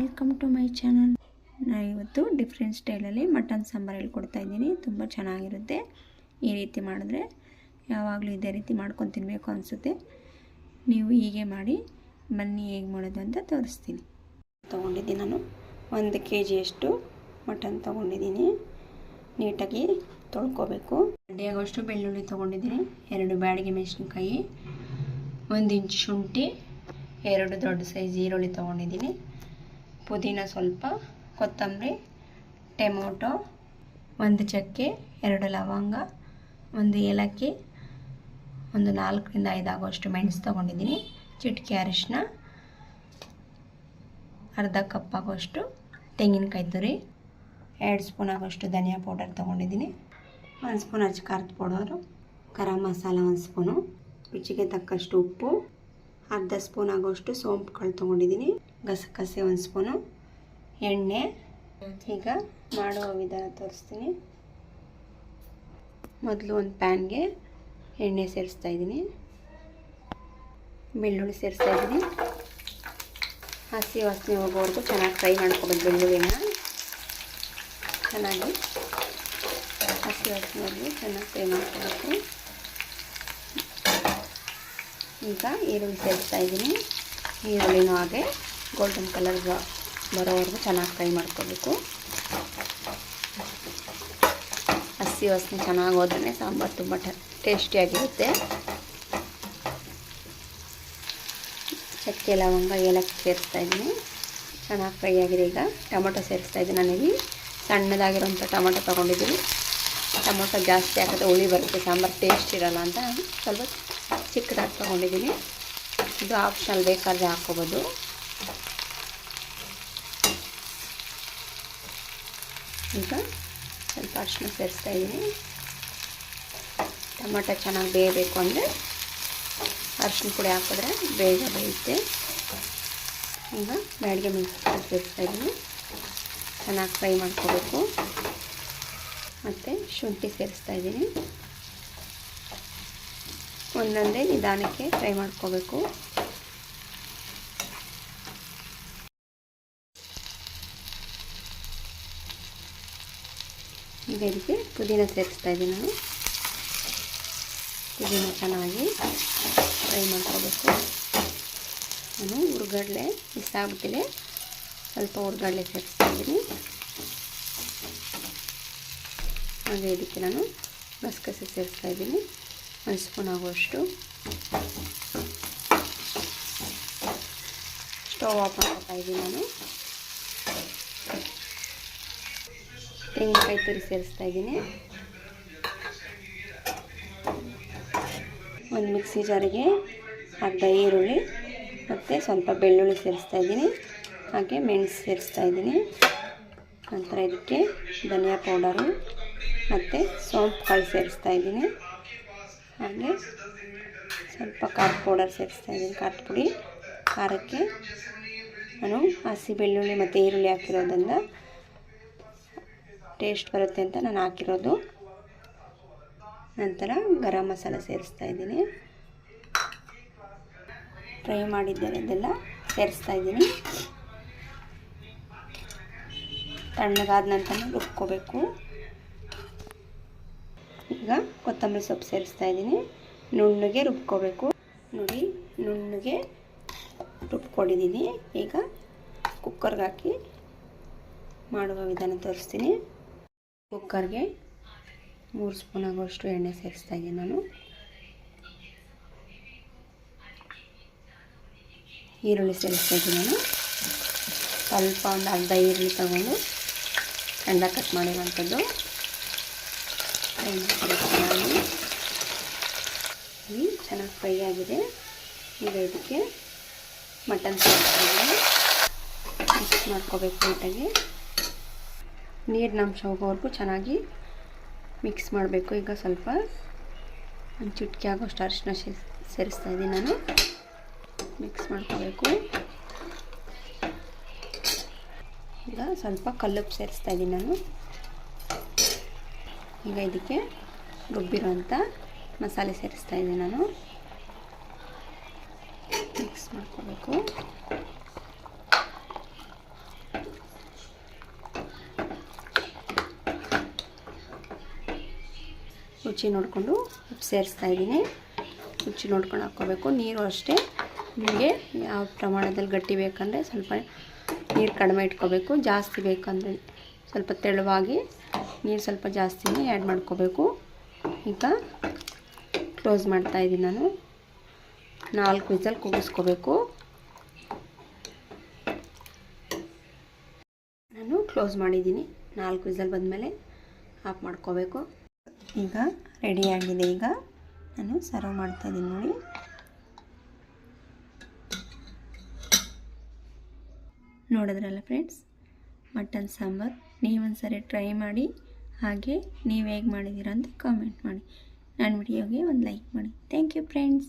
Welcome to my channel ನಾನು ಇವತ್ತು different ಸ್ಟೈಲಲ್ಲಿ ಮಟನ್ ಸಾಂಬಾರು ಹೇಳ್ಕೊಡ್ತಾ ಇದ್ದೀನಿ. ತುಂಬ ಚೆನ್ನಾಗಿರುತ್ತೆ. ಈ ರೀತಿ ಮಾಡಿದ್ರೆ ಯಾವಾಗಲೂ ಇದೇ ರೀತಿ ಮಾಡ್ಕೊಂಡು ತಿನ್ನಬೇಕು ಅನಿಸುತ್ತೆ. ನೀವು ಹೀಗೆ ಮಾಡಿ ಬನ್ನಿ ಹೇಗೆ ಮಾಡೋದು ಅಂತ ತೋರಿಸ್ತೀನಿ. ತೊಗೊಂಡಿದ್ದೀನಿ ನಾನು ಒಂದು ಕೆ ಜಿಯಷ್ಟು ಮಟನ್ ತೊಗೊಂಡಿದ್ದೀನಿ. ನೀಟಾಗಿ ತೊಳ್ಕೊಬೇಕು. ಅಡ್ಡಿಯಾಗೋಷ್ಟು ಬೆಳ್ಳುಳ್ಳಿ ತೊಗೊಂಡಿದ್ದೀನಿ. ಎರಡು ಬ್ಯಾಡಿಗೆ ಮೆಣಸಿನ್ಕಾಯಿ, ಒಂದು ಇಂಚು ಶುಂಠಿ, ಎರಡು ದೊಡ್ಡ ಸೈಜ್ ಈರುಳ್ಳಿ ತೊಗೊಂಡಿದ್ದೀನಿ. ಪುದೀನ ಸ್ವಲ್ಪ, ಕೊತ್ತಂಬರಿ, ಟೊಮೊಟೊ, ಒಂದು ಚಕ್ಕೆ, ಎರಡು ಲವಂಗ, ಒಂದು ಏಲಕ್ಕಿ, ಒಂದು ನಾಲ್ಕರಿಂದ ಐದು ಆಗೋಷ್ಟು ಮೆಣಸು ತೊಗೊಂಡಿದ್ದೀನಿ. ಚಿಟಿಕೆ ಅರಿಶಿನ ಅರ್ಧ ಕಪ್ ಆಗೋಷ್ಟು ತೆಂಗಿನಕಾಯಿ ತುರಿ, ಎರಡು ಸ್ಪೂನ್ ಆಗೋಷ್ಟು ಧನಿಯಾ ಪೌಡರ್ ತೊಗೊಂಡಿದ್ದೀನಿ. ಒಂದು ಸ್ಪೂನ್ ಅಚ್ಚ ಖಾರದ ಪೌಡರು, ಗರಂ ಮಸಾಲ ಒಂದು ಸ್ಪೂನು, ರುಚಿಗೆ ತಕ್ಕಷ್ಟು ಉಪ್ಪು ಅರ್ಧ ಸ್ಪೂನ್ ಆಗೋಷ್ಟು ಸೋಂಪುಗಳು ತೊಗೊಂಡಿದ್ದೀನಿ. ಗಸಗಸೆ ಒಂದು ಸ್ಪೂನು. ಎಣ್ಣೆ. ಈಗ ಮಾಡುವ ವಿಧಾನ ತೋರಿಸ್ತೀನಿ. ಮೊದಲು ಒಂದು ಪ್ಯಾನ್ಗೆ ಎಣ್ಣೆ ಸೇರಿಸ್ತಾ ಇದ್ದೀನಿ. ಬೆಳ್ಳುಳ್ಳಿ ಸೇರಿಸ್ತಾ ಇದ್ದೀನಿ. ಹಸಿ ವಾಸನೆ ಹೋಗೋವರೆಗೂ ಚೆನ್ನಾಗಿ ಫ್ರೈ ಮಾಡ್ಕೊಬೇಕು ಬೆಳ್ಳುಳ್ಳಿನ. ಚೆನ್ನಾಗಿ ಹಸಿ ವಾಸನೆ ಹೋಗಿ ಚೆನ್ನಾಗಿ ಫ್ರೈ ಮಾಡ್ಕೋಬೇಕು. ಈಗ ಈರುಳ್ಳಿ ಸೇರಿಸ್ತಾ ಇದ್ದೀನಿ. ಈರುಳ್ಳಿನೂ ಹಾಗೆ ಗೋಲ್ಡನ್ ಕಲರ್ ಬರೋವರೆಗೂ ಚೆನ್ನಾಗಿ ಫ್ರೈ ಮಾಡ್ಕೋಬೇಕು. ಹಸಿ ವಾಸನೆ ಚೆನ್ನಾಗಿ ಹೋದ್ರೆ ಸಾಂಬಾರು ತುಂಬ ಟೇಸ್ಟಿಯಾಗಿರುತ್ತೆ ಚಕ್ಕೆ, ಲವಂಗ, ಏಲಕ್ಕಿ ಸೇರಿಸ್ತಾ ಇದ್ದೀನಿ. ಚೆನ್ನಾಗಿ ಫ್ರೈ ಆಗಿದೆ ಈಗ. ಟೊಮೊಟೊ ಸೇರಿಸ್ತಾ ಇದ್ದೀನಿ ನಾನಿಲ್ಲಿ. ಸಣ್ಣದಾಗಿರೋಂಥ ಟೊಮೊಟೊ ತೊಗೊಂಡಿದ್ದೀನಿ. ಟೊಮೊಟೊ ಜಾಸ್ತಿ ಹಾಕಿದ್ರೆ ಹುಳಿ ಬರುತ್ತೆ, ಸಾಂಬಾರು ಟೇಸ್ಟ್ ಇರೋಲ್ಲ ಅಂತ ಸ್ವಲ್ಪ ಚಿಕ್ಕದಾಗಿ ತೊಗೊಂಡಿದ್ದೀನಿ. ಇದು ಆಪ್ಷನಲ್ ಬೇಕಾದರೆ ಹಾಕೋಬೋದು ಈಗ ಸ್ವಲ್ಪ ಅರಿಶಿನ ಸೇರಿಸ್ತಾ ಇದ್ದೀನಿ. ಟೊಮೊಟೊ ಚೆನ್ನಾಗಿ ಬೇಯಬೇಕು ಅಂದರೆ ಅರ್ಶಿನ ಪುಡಿ ಹಾಕಿದ್ರೆ ಬೇಗ ಬೇಯುತ್ತೆ. ಈಗ ಬ್ಯಾಡಿಗೆ ಮೆಣಸಿನ್ಕಾಯಿ ಸೇರಿಸ್ತಾ ಇದ್ದೀನಿ. ಚೆನ್ನಾಗಿ ಫ್ರೈ ಮಾಡ್ಕೋಬೇಕು. ಮತ್ತು ಶುಂಠಿ ಸೇರಿಸ್ತಾ ಇದ್ದೀನಿ. ಒಂದೊಂದೇ ನಿಧಾನಕ್ಕೆ ಫ್ರೈ ಮಾಡ್ಕೋಬೇಕು. ಈಗ ಇದಕ್ಕೆ ಪುದೀನ ಸೇರಿಸ್ತಾ ಇದ್ದೀನಿ ನಾನು. ಪುದೀನ ಚೆನ್ನಾಗಿ ಫ್ರೈ ಮಾಡ್ಕೋಬೇಕು. ನಾನು ಹುರ್ಗಡ್ಲೆ ಮಿಸ್ ಆಗ್ಬಿಟ್ಟಿದೆ. ಸ್ವಲ್ಪ ಹುರ್ಗಡ್ಲೆ ಸೇರಿಸ್ತಾ ಇದ್ದೀನಿ. ಹಾಗೆ ಇದಕ್ಕೆ ನಾನು ಗಸಗಸೆ ಸೇರಿಸ್ತಾ ಇದ್ದೀನಿ. ಒಂದು ಸ್ಪೂನ್ ಆಗುವಷ್ಟು. ಸ್ಟವ್ ಆಫ್ ಮಾಡ್ತಾ ಇದ್ದೀನಿ ನಾನು. ತೆಂಗಿನಕಾಯಿ ತುರಿ ಸೇರಿಸ್ತಾ ಇದ್ದೀನಿ. ಒಂದು ಮಿಕ್ಸಿ ಜಾರಿಗೆ ಅರ್ಧ ಈರುಳ್ಳಿ ಮತ್ತು ಸ್ವಲ್ಪ ಬೆಳ್ಳುಳ್ಳಿ ಸೇರಿಸ್ತಾ ಇದ್ದೀನಿ. ಹಾಗೆ ಮೆಣಸು ಸೇರಿಸ್ತಾ ಇದ್ದೀನಿ. ನಂತರ ಇದಕ್ಕೆ ಧನಿಯಾ ಪೌಡರು. ಮತ್ತು ಸೋಂಪು ಕಾಳು ಸೇರಿಸ್ತಾ ಇದ್ದೀನಿ. ಹಾಗೆ ಸ್ವಲ್ಪ ಖಾರ ಪೌಡರ್ ಸೇರಿಸ್ತಾ ಇದ್ದೀನಿ ಖಾರದ ಪುಡಿ ಖಾರಕ್ಕೆ. ನಾನು ಹಸಿ ಬೆಳ್ಳುಳ್ಳಿ ಮತ್ತು ಈರುಳ್ಳಿ ಹಾಕಿರೋದ್ರಿಂದ ಟೇಸ್ಟ್ ಬರುತ್ತೆ ಅಂತ ನಾನು ಹಾಕಿರೋದು. ನಂತರ ಗರಂ ಮಸಾಲೆ ಸೇರಿಸ್ತಾ ಇದ್ದೀನಿ. ಫ್ರೈ ಮಾಡಿದ್ದೆಲ್ಲ ಸೇರಿಸ್ತಾ ಇದ್ದೀನಿ. ತಣ್ಣಗಾದ ನಂತರ ರುಬ್ಕೋಬೇಕು ಈಗ ಕೊತ್ತಂಬರಿ ಸೊಪ್ಪು ಸೇರಿಸ್ತಾ ಇದ್ದೀನಿ. ನುಣ್ಣಗೆ ರುಬ್ಕೋಬೇಕು. ನೋಡಿ, ನುಣ್ಣಗೆ ರುಬ್ಕೊಂಡಿದ್ದೀನಿ. ಈಗ ಕುಕ್ಕರ್ಗೆ ಹಾಕಿ ಮಾಡುವ ವಿಧಾನ ತೋರಿಸ್ತೀನಿ. ಕುಕ್ಕರ್ಗೆ ಮೂರು ಸ್ಪೂನ್ ಆಗುವಷ್ಟು ಎಣ್ಣೆ ಸೇರಿಸ್ತಾ ಇದ್ದೀನಿ ನಾನು. ಈರುಳ್ಳಿ ಸೇರಿಸ್ತಾ ಇದ್ದೀನಿ ನಾನು. ಸ್ವಲ್ಪ ಒಂದು ಅರ್ಧ ಈರುಳ್ಳಿ ತಗೊಂಡು ಕಂಡ ಕಟ್ ಮಾಡಿರುವಂಥದ್ದು. ಚೆನ್ನಾಗಿ ಚೆನ್ನಾಗಿ ಫ್ರೈ ಆಗಿದೆ. ಈಗ ಇದಕ್ಕೆ ಮಟನ್ ಮಿಕ್ಸ್ ಮಾಡ್ಕೋಬೇಕು ನೀಟಾಗಿ ನೀರಿನ ಅಂಶ ಹೋಗೋವರೆಗೂ ಚೆನ್ನಾಗಿ ಮಿಕ್ಸ್ ಮಾಡಬೇಕು. ಈಗ ಸ್ವಲ್ಪ ಒಂದು ಚುಟ್ಕಿ ಆಗೋಷ್ಟು ಅರಿಶಿನ ಸೇರಿಸ್ತಾ ಇದ್ದೀನಿ ನಾನು. ಮಿಕ್ಸ್ ಮಾಡ್ಕೋಬೇಕು. ಈಗ ಸ್ವಲ್ಪ ಕಲ್ಲುಪ್ಪು ಸೇರಿಸ್ತಾ ಇದ್ದೀನಿ ನಾನು. ಈಗ ಇದಕ್ಕೆ ರುಬ್ಬಿರೋಂಥ ಮಸಾಲೆ ಸೇರಿಸ್ತಾ ಇದ್ದೀನಿ ನಾನು. ಮಿಕ್ಸ್ ಮಾಡ್ಕೋಬೇಕು. ರುಚಿ ನೋಡಿಕೊಂಡು ಉಪ್ಪು ಸೇರಿಸ್ತಾ ಇದ್ದೀನಿ. ರುಚಿ ನೋಡ್ಕೊಂಡು ಹಾಕ್ಕೋಬೇಕು. ನೀರು ಅಷ್ಟೇ. ನಿಮಗೆ ಯಾವ ಪ್ರಮಾಣದಲ್ಲಿ ಗಟ್ಟಿ ಬೇಕಂದರೆ ಸ್ವಲ್ಪ ನೀರು ಕಡಿಮೆ ಇಟ್ಕೋಬೇಕು. ಜಾಸ್ತಿ ಬೇಕಂದರೆ ಸ್ವಲ್ಪ ತೆಳುವಾಗಿ ನೀರು ಸ್ವಲ್ಪ ಜಾಸ್ತಿನೇ ಆ್ಯಡ್ ಮಾಡ್ಕೋಬೇಕು. ಈಗ ಕ್ಲೋಸ್ ಮಾಡ್ತಾಯಿದ್ದೀನಿ ನಾನು. ನಾಲ್ಕು ವಿಸಲ್ ಕೂಗಿಸ್ಕೋಬೇಕು. ನಾನು ಕ್ಲೋಸ್ ಮಾಡಿದ್ದೀನಿ. ನಾಲ್ಕು ವಿಸಲ್ ಬಂದಮೇಲೆ ಆಫ್ ಮಾಡ್ಕೋಬೇಕು. ಈಗ ರೆಡಿಯಾಗಿದೆ ಈಗ ನಾನು ಸರ್ವ್ ಮಾಡ್ತಾಯಿದ್ದೀನಿ ನೋಡಿ. ನೋಡಿದ್ರಲ್ಲ ಫ್ರೆಂಡ್ಸ್, ಮಟನ್ ಸಾಂಬಾರು. ನೀವೊಂದು ಸರಿ ಟ್ರೈ ಮಾಡಿ. ಹಾಗೆ ನೀವು ಹೇಗೆ ಮಾಡಿದ್ದೀರಾ ಅಂತ ಕಾಮೆಂಟ್ ಮಾಡಿ. ನನ್ನ ವಿಡಿಯೋಗೆ ಒಂದು ಲೈಕ್ ಮಾಡಿ. Thank you friends